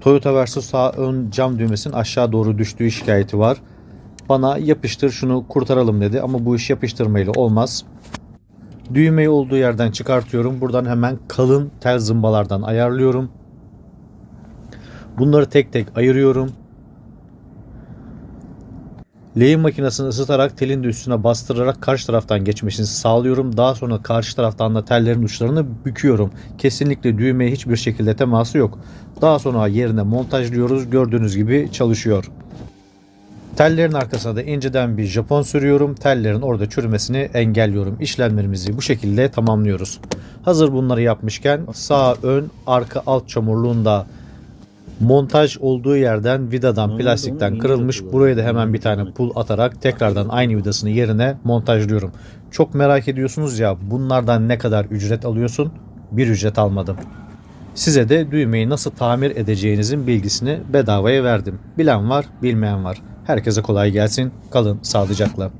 Toyota Versa sağ ön cam düğmesinin aşağı doğru düştüğü şikayeti var. Bana yapıştır şunu kurtaralım dedi ama bu iş yapıştırmayla olmaz. Düğmeyi olduğu yerden çıkartıyorum. Buradan hemen kalın tel zımbalardan ayarlıyorum. Bunları tek tek ayırıyorum. Lehim makinesini ısıtarak telin de üstüne bastırarak karşı taraftan geçmesini sağlıyorum. Daha sonra karşı taraftan da tellerin uçlarını büküyorum. Kesinlikle düğmeye hiçbir şekilde teması yok. Daha sonra yerine montajlıyoruz. Gördüğünüz gibi çalışıyor. Tellerin arkasına da inceden bir Japon sürüyorum. Tellerin orada çürümesini engelliyorum. İşlemlerimizi bu şekilde tamamlıyoruz. Hazır bunları yapmışken sağ ön arka alt çamurluğunda montaj olduğu yerden vidadan plastikten kırılmış. Buraya da hemen bir tane pul atarak tekrardan aynı vidasını yerine montajlıyorum. Çok merak ediyorsunuz ya bunlardan ne kadar ücret alıyorsun? Bir ücret almadım. Size de düğmeyi nasıl tamir edeceğinizin bilgisini bedavaya verdim. Bilen var, bilmeyen var. Herkese kolay gelsin. Kalın sağlıcakla.